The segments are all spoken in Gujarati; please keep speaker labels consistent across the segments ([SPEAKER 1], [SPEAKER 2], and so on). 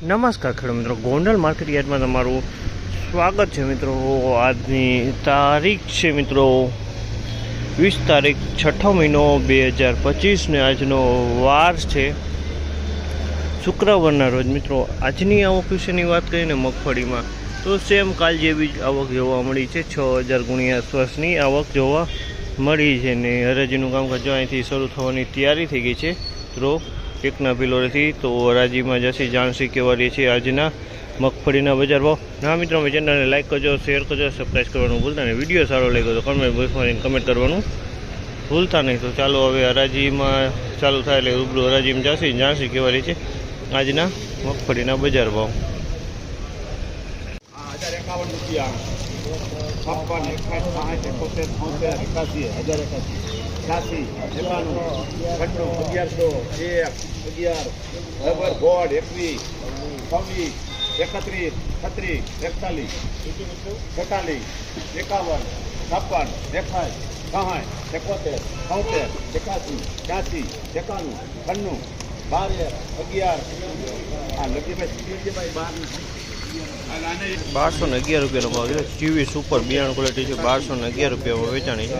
[SPEAKER 1] નમસ્કાર ખેડૂત મિત્રો. ગોંડલ માર્કેટ યાર્ડમાં તમારું સ્વાગત છે મિત્રો. આજની તારીખ છે મિત્રો વીસ તારીખ છઠ્ઠો મહિનો બે હજાર પચીસને આજનો વાર છે શુક્રવારના રોજ. મિત્રો, આજની આવક વિશેની વાત કરીએ ને મગફળીમાં તો સેમ કાલ જેવી જ આવક જોવા મળી છે. છ હજાર ગુણ્યા આસપાસની આવક જોવા મળી છે ને હરાજીનું કામકાજ અહીંથી શરૂ થવાની તૈયારી થઈ ગઈ છે તો એકના પિલોરેથી તો હરાજીમાં જશે. જાણશી કેવા રહી છે આજના મગફળીના બજાર ભાવ. ના મિત્રો, અમે ચેનલને લાઈક કરજો શેર કરજો સબસ્ક્રાઈબ કરવાનું ભૂલતા નહીં. વીડિયો સારો લાગ્યો તો કમેન્ટ બોક્સમાં કમેન્ટ કરવાનું ભૂલતા નહીં. તો ચાલો હવે હરાજીમાં ચાલુ થાય એટલે રૂબરૂ હરાજીમાં જશે. જાણશી કેવા રહી છે આજના મગફળીના બજાર ભાવ.
[SPEAKER 2] રૂપિયા. છ્યાસી એકાણું છન્નું અગિયારસો એક અગિયાર ડબલ ગોળ એકવીસ છવ્વીસ એકત્રીસ છત્રીસ એકતાલીસ છેતાલીસ એકાવન છપ્પન એકાઠ સહાય એકોતેર છોતેર એકાસી છ્યાસી એકાણું છન્નું બાર અગિયાર. આ લગીભાઈ બાર
[SPEAKER 1] બારસો ને અગિયાર રૂપિયાનો ભાવ છે. ચીવી સુપર બિયારણ ક્વોલિટી છે. બારસો ને અગિયાર રૂપિયામાં વેચાણી છે.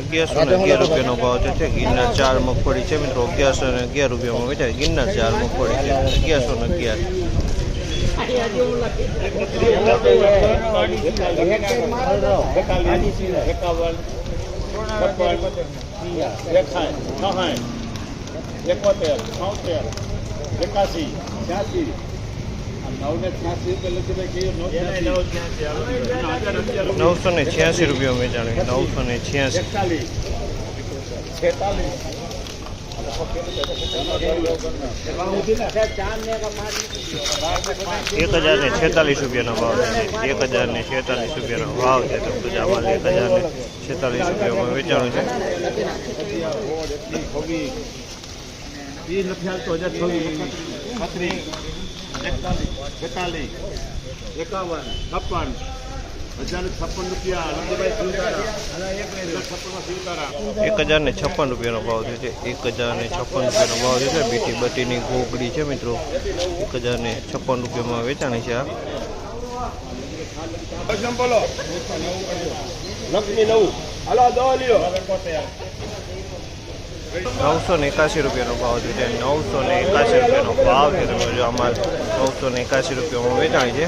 [SPEAKER 1] અગિયારસો ને અગિયાર રૂપિયાનો ભાવ છે ગિરનાર ચાર મગફળી છે મિત્રો અગિયારસો ને અગિયાર રૂપિયામાં વેચાય ગિરનાર ચાર મગફળી છે અગિયારસો ને અગિયાર
[SPEAKER 2] એકાવન એકોતેર છોતેર એકાસી છ્યાસી નવને છ્યાસી
[SPEAKER 1] નવસો ને છ્યાસી રૂપિયામાં વેચાણી નવસો ને છ્યાસી
[SPEAKER 2] એકતાલીસ છેતાલીસ
[SPEAKER 1] એક હજાર ને છેતાલીસ રૂપિયાનો ભાવ છે એક હજાર ને છેતાલીસ રૂપિયાનો ભાવ છે તો બધા માલ એક હજાર ને છેતાલીસ રૂપિયામાં વેચાણું છે
[SPEAKER 2] બેતાલીસ એકાવન છપ્પન હજાર છપ્પન રૂપિયા
[SPEAKER 1] એક હજાર ને છપ્પન રૂપિયાનો ભાવ થયો છે. એક હજાર ને છપ્પન રૂપિયાનો ભાવ છે. બીટી બટીની ગોગડી છે મિત્રો. એક હજાર ને છપ્પન રૂપિયામાં વેચાણી છે આ.
[SPEAKER 2] લક્ષ્મી નવું. હાલો દો લ્યો.
[SPEAKER 1] નવસો ને એકાસી રૂપિયાનો ભાવ છે તે નવસો ને એકાસી રૂપિયાનો ભાવ છે તમે જો અમારે નવસો ને એકાસી રૂપિયામાં વેચાણ છે.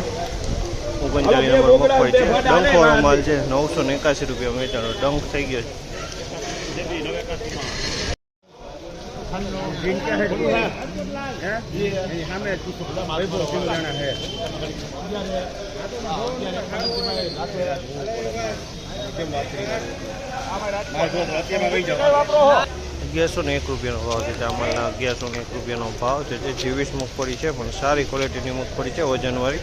[SPEAKER 1] ઓગણચાલીસ નંબર મગફળી છે. ડંખવાળો માલ છે. નવસો ને એકાસી રૂપિયામાં વેચાણો ડંખ થઈ ગયો છે. અગિયારસો ને એક રૂપિયાનો ભાવ છે ચામલના અગિયારસો ને એક રૂપિયાનો ભાવ છે, જે જીવીસ મગફળી છે, પણ સારી ક્વોલિટીની મગફળી છે વજનવાળી